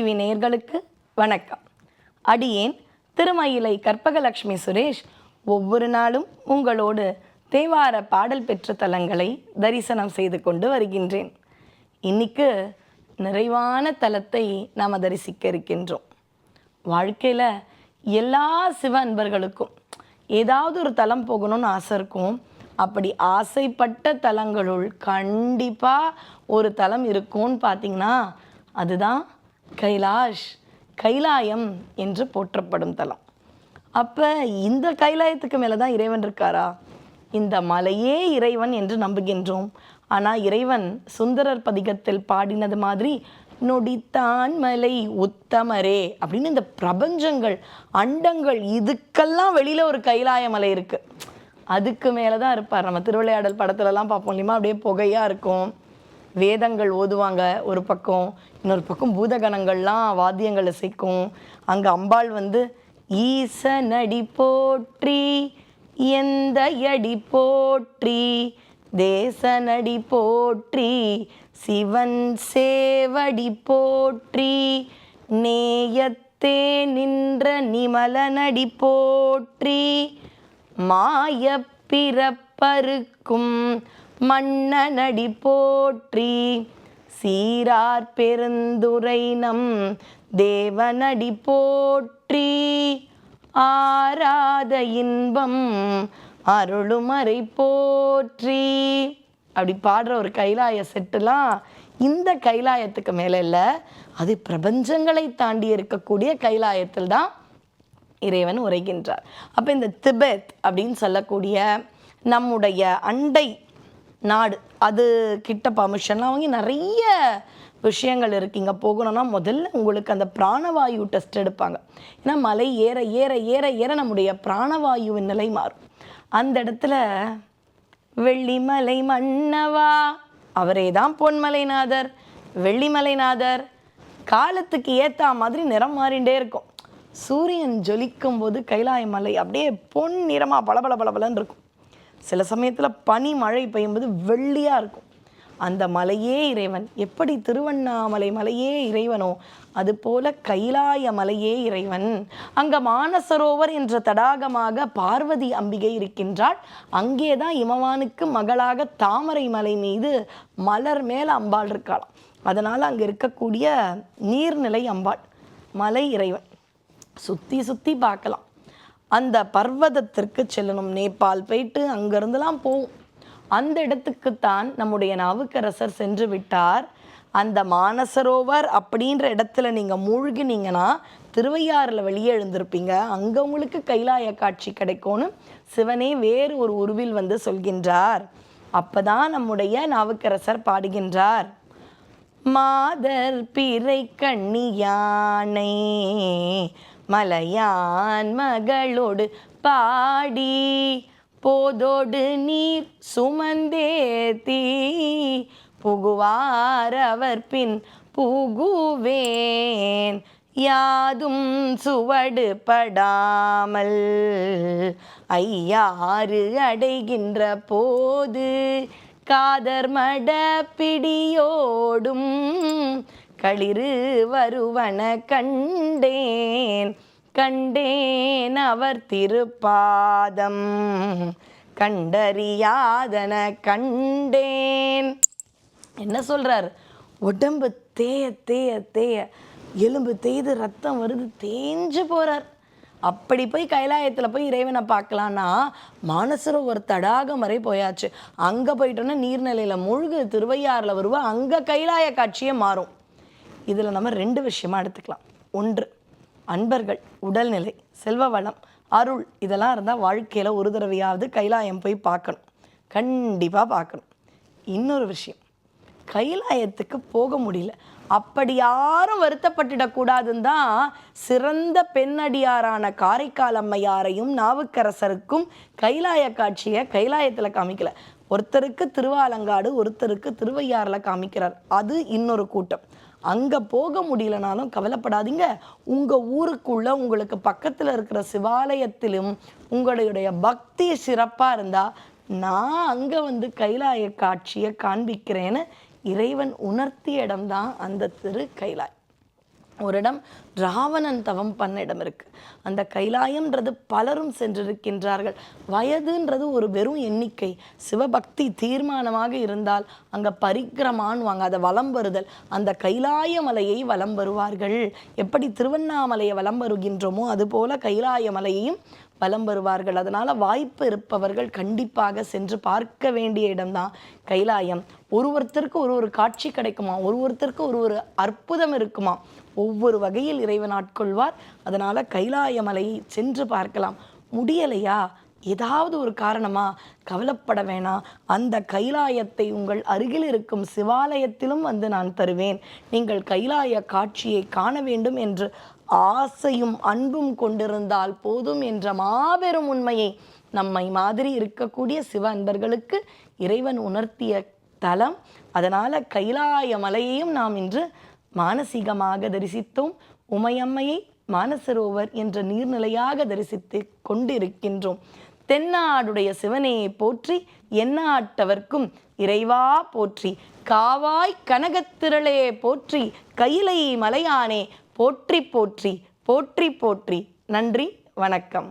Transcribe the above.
TV நேர்களுக்கு வணக்கம். அடியேன் திருமயிலை கற்பகலட்சுமி சுரேஷ். ஒவ்வொரு நாளும் உங்களோடு தேவார பாடல் பெற்ற தலங்களை தரிசனம் செய்து கொண்டு வருகின்றேன். இன்னைக்கு நிறைவான தலத்தை நாம் தரிசிக்க இருக்கின்றோம். வாழ்க்கையில் எல்லா சிவ அன்பர்களுக்கும் ஏதாவது ஒரு தலம் போகணும்னு ஆசை இருக்கும். அப்படி ஆசைப்பட்ட தலங்களுள் கண்டிப்பாக ஒரு தலம் இருக்கும்னு பார்த்தீங்கன்னா அதுதான் கைலாஷ் கைலாயம் என்று போற்றப்படும் தலம். அப்போ இந்த கைலாயத்துக்கு மேலே தான் இறைவன் இருக்காரா? இந்த மலையே இறைவன் என்று நம்புகின்றோம். ஆனால் இறைவன் சுந்தரர் பதிகத்தில் பாடினது மாதிரி நொடித்தான் மலை உத்தமரே அப்படின்னு இந்த பிரபஞ்சங்கள் அண்டங்கள் இதுக்கெல்லாம் வெளியில் ஒரு கைலாய மலை இருக்குது அதுக்கு மேலே தான் இருப்பார். நம்ம திருவிளையாடல் படத்துலலாம் பார்ப்போம் இல்லையுமா அப்படியே புகையாக இருக்கும். வேதங்கள் ஓதுவாங்க. ஒரு பக்கம் இன்னொரு பக்கம் பூதகணங்கள்லாம் வாத்தியங்கள் இசைக்கும் அங்கே அம்பாள் வந்து ஈசனடி போற்றி எந்த அடி போற்றி தேசனடி போற்றி சிவன் சேவடி போற்றி நேயத்தே நின்ற நிமலனடி போற்றி மாய பிறப்பருக்கும் மன்னனடி போற்றி. சீரார் பெருந்துரை நம் தேவனடி போற்றி. ஆராத இன்பம் அருளுமறை போற்றி. அப்படி பாடுற ஒரு கைலாய செட்டுலாம் இந்த கைலாயத்துக்கு மேலே இல்லை. அது பிரபஞ்சங்களை தாண்டி இருக்கக்கூடிய கைலாயத்தில் தான் இறைவன் உரைகின்றார். அப்போ இந்த திபெத் அப்படின்னு சொல்லக்கூடிய நம்முடைய அண்டை நாடு. அது கிட்ட பர்மிஷன்லாம் வாங்கி நிறைய விஷயங்கள் இருக்குது இங்கே போகணும்னா முதல்ல உங்களுக்கு அந்த பிராணவாயு டெஸ்ட் எடுப்பாங்க. ஏன்னா மலை ஏற ஏற ஏற ஏற நம்முடைய பிராணவாயுவின் நிலை மாறும். அந்த இடத்துல வெள்ளிமலை மன்னவா? அவரே தான் பொன்மலைநாதர். வெள்ளிமலைநாதர். காலத்துக்கு ஏற்ற மாதிரி நிறம் மாறிண்டே இருக்கும். சூரியன் ஜொலிக்கும் போது கைலாய மலை அப்படியே பொன் நிறமாக பளபள பளபளன்னு இருக்கும். சில சமயத்தில் பனி மழை பெய்யும்போது வெள்ளியாக இருக்கும். அந்த மலையே இறைவன். எப்படி திருவண்ணாமலை மலையே இறைவனோ அதுபோல கைலாய மலையே இறைவன். அங்க மானசரோவர் என்ற தடாகமாக பார்வதி அம்பிகை இருக்கின்றாள். அங்கே தான் இமவானுக்கு மகளாக தாமரை மலை மீது மலர் மேல அம்பாள் இருக்காளாம். அதனால அங்க இருக்கக்கூடிய நீர்நிலை அம்பாள் மலை இறைவன். சுத்தி சுத்தி பார்க்கலாம். அந்த பர்வதத்திற்கு செல்லணும். நேபாள் போயிட்டு அங்கேருந்துலாம் போவோம். அந்த இடத்துக்குத்தான் நம்முடைய நாவுக்கரசர் சென்று விட்டார். அந்த மானசரோவர் அப்படின்ற இடத்துல நீங்கள் மூழ்கினீங்கன்னா திருவையாறில் வெளியே எழுந்திருப்பீங்க. அங்கே உங்களுக்கு கைலாய காட்சி கிடைக்கும்னு சிவனே வேறு ஒரு உருவில் வந்து சொல்கின்றார். அப்பதான் நம்முடைய நாவுக்கரசர் பாடுகின்றார். மாதர் பிறை கண்ணியானை மலையான் மகளோடு பாடி போதோடு நீர் சுமந்தேத்தி புகுவார் அவர் பின் புகுவேன் யாதும் சுவடு படாமல். ஐயாறு அடைகின்ற போது காதர் மட பிடியோடும் களிறு வருவன கண்டேன் கண்டேன் அவர் திருப்பாதம். கண்டறியாதன கண்டேன். என்ன சொல்றார்? உடம்பு தேய தேய தேய. எலும்பு தேய்து ரத்தம் வருது தேஞ்சு போறார். அப்படி போய் கைலாயத்தில் போய் இறைவனை பார்க்கலான்னா மானசரோவர் தடாகம் வரை போயாச்சு. அங்கே போயிட்டோன்னா நீர்நிலையில் முழுகு திருவையாறில் வருவா அங்கே கைலாய காட்சியே மாறும். இதில் நம்ம ரெண்டு விஷயமா எடுத்துக்கலாம். ஒன்று அன்பர்கள் உடல்நிலை செல்வ வளம் அருள் இதெல்லாம் இருந்தால் வாழ்க்கையில் ஒரு தடவையாவது கைலாயம் போய் பார்க்கணும். கண்டிப்பாக பார்க்கணும். இன்னொரு விஷயம் கைலாயத்துக்கு போக முடியல. அப்படி யாரும் வருத்தப்பட்டுடக்கூடாதுன்னு தான் சிறந்த பெண்ணடியாரான காரைக்கால் அம்மையாரையும் நாவுக்கரசருக்கும் கைலாய காட்சியை கைலாயத்தில் காமிக்கல. ஒருத்தருக்கு திருவாலங்காடு ஒருத்தருக்கு திருவையாறில் காமிக்கிறார். அது இன்னொரு கூட்டம். அங்கே போக முடியலனாலும் கவலைப்படாதீங்க. உங்கள் ஊருக்குள்ளே உங்களுக்கு பக்கத்தில் இருக்கிற சிவாலயத்திலும் உங்களுடைய பக்தி சிறப்பாக இருந்தால் நான் அங்கே வந்து கைலாய காட்சியை காண்பிக்கிறேன்னு இறைவன் உணர்த்திய இடம்தான் அந்த திரு கைலாய். ஒரு இடம் ராவணன் தவம் பண்ண இடம் இருக்குது அந்த கைலாயம்ன்றது பலரும் சென்றிருக்கின்றார்கள். வயதுன்றது ஒரு வெறும் எண்ணிக்கை. சிவபக்தி தீர்மானமாக இருந்தால் அங்கே பரிக்கிரமான்வாங்க அதை வலம் வருதல். அந்த கைலாய மலையை வலம் வருவார்கள். எப்படி திருவண்ணாமலையை வலம் வருகின்றோமோ அதுபோல கைலாய மலையையும் வலம் வருவார்கள். அதனால் வாய்ப்பு இருப்பவர்கள் கண்டிப்பாக சென்று பார்க்க வேண்டிய இடம்தான் கைலாயம். ஒரு ஒருத்தருக்கு ஒரு ஒரு காட்சி கிடைக்குமா? ஒரு ஒருத்தருக்கு ஒரு ஒரு அற்புதம் இருக்குமா? ஒவ்வொரு வகையில் இறைவன் ஆட்கொள்வார். அதனால் கைலாய மலையை சென்று பார்க்கலாம். முடியலையா? ஏதாவது ஒரு காரணமா? கவலைப்பட வேணாம். அந்த கைலாயத்தை உங்கள் அருகில் இருக்கும் சிவாலயத்திலும் வந்து நான் தருவேன். நீங்கள் கைலாய காட்சியை காண வேண்டும் என்று ஆசையும் அன்பும் கொண்டிருந்தால் போதும் என்ற மாபெரும் உண்மையை நம்மை மாதிரி இருக்கக்கூடிய சிவ அன்பர்களுக்கு இறைவன் உணர்த்திய தலம். அதனால் கைலாய மலையையும் நாம் இன்று மானசீகமாக தரிசித்தோம். உமையம்மையை மானசரோவர் என்ற நீர்நிலையாக தரிசித்து கொண்டிருக்கின்றோம். தென்னாடுடைய சிவனையை போற்றி எந்நாட்டவர்க்கும் இறைவா போற்றி காவாய் கனகத்திரளே போற்றி கையிலை மலையானே போற்றி போற்றி போற்றி போற்றி. நன்றி வணக்கம்.